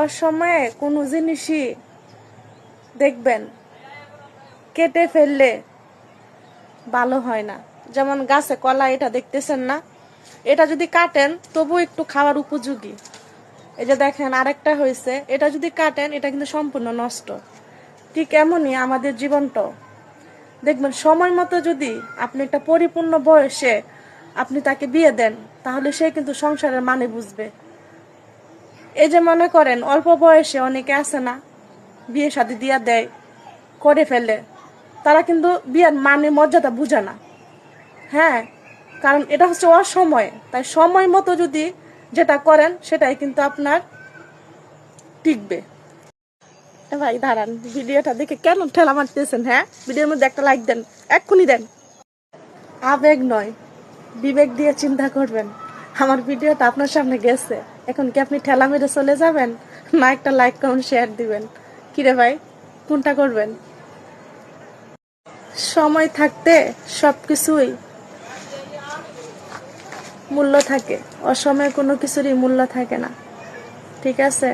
অসময়ে কোনো জিনিসই দেখবেন কেটে ফেললে ভালো হয় না। যেমন গাছে কলা, এটা দেখতেছেন না? এটা যদি কাটেন তবু একটু খাওয়ার উপযোগী। এই যে দেখেন, আরেকটা হয়েছে, এটা যদি কাটেন, এটা কিন্তু সম্পূর্ণ নষ্ট। ঠিক এমনই আমাদের জীবনটাও। দেখবেন, সময় মতো যদি আপনি একটা পরিপূর্ণ বয়সে আপনি তাকে বিয়ে দেন, তাহলে সে কিন্তু সংসারের মানে বুঝবে। এই যে মনে করেন, অল্প বয়সে অনেকে আছে না, বিয়ে শাদি দিয়া দেয়, করে ফেলে, তারা কিন্তু বিয়ের মানে মর্যাদা বুঝে না। হ্যাঁ কারণ এটা হচ্ছে অসময়, তাই সময় মতো যদি যেটা করেন, সেটাই কিন্তু আপনার টিকবে। ভাই, দাঁড়ান, ভিডিওটা দেখে কেন ঠেলা মারতেছেন হ্যাঁ? ভিডিওর মধ্যে একটা লাইক দেন, এক্ষুনি দেন। আবেগ নয়, বিবেক দিয়ে চিন্তা করবেন। আমার ভিডিওটা আপনার সামনে গেছে। এখন কি আপনি ঠেলা মেরে চলে যাবেন? না একটা লাইক কমেন্ট শেয়ার দিবেন। কিরে ভাই, কোনটা করবেন? সময় থাকতে সব কিছুই মূল্য থাকে। অসময়ে কোনো কিছুরই মূল্য থাকে না। ঠিক আছে?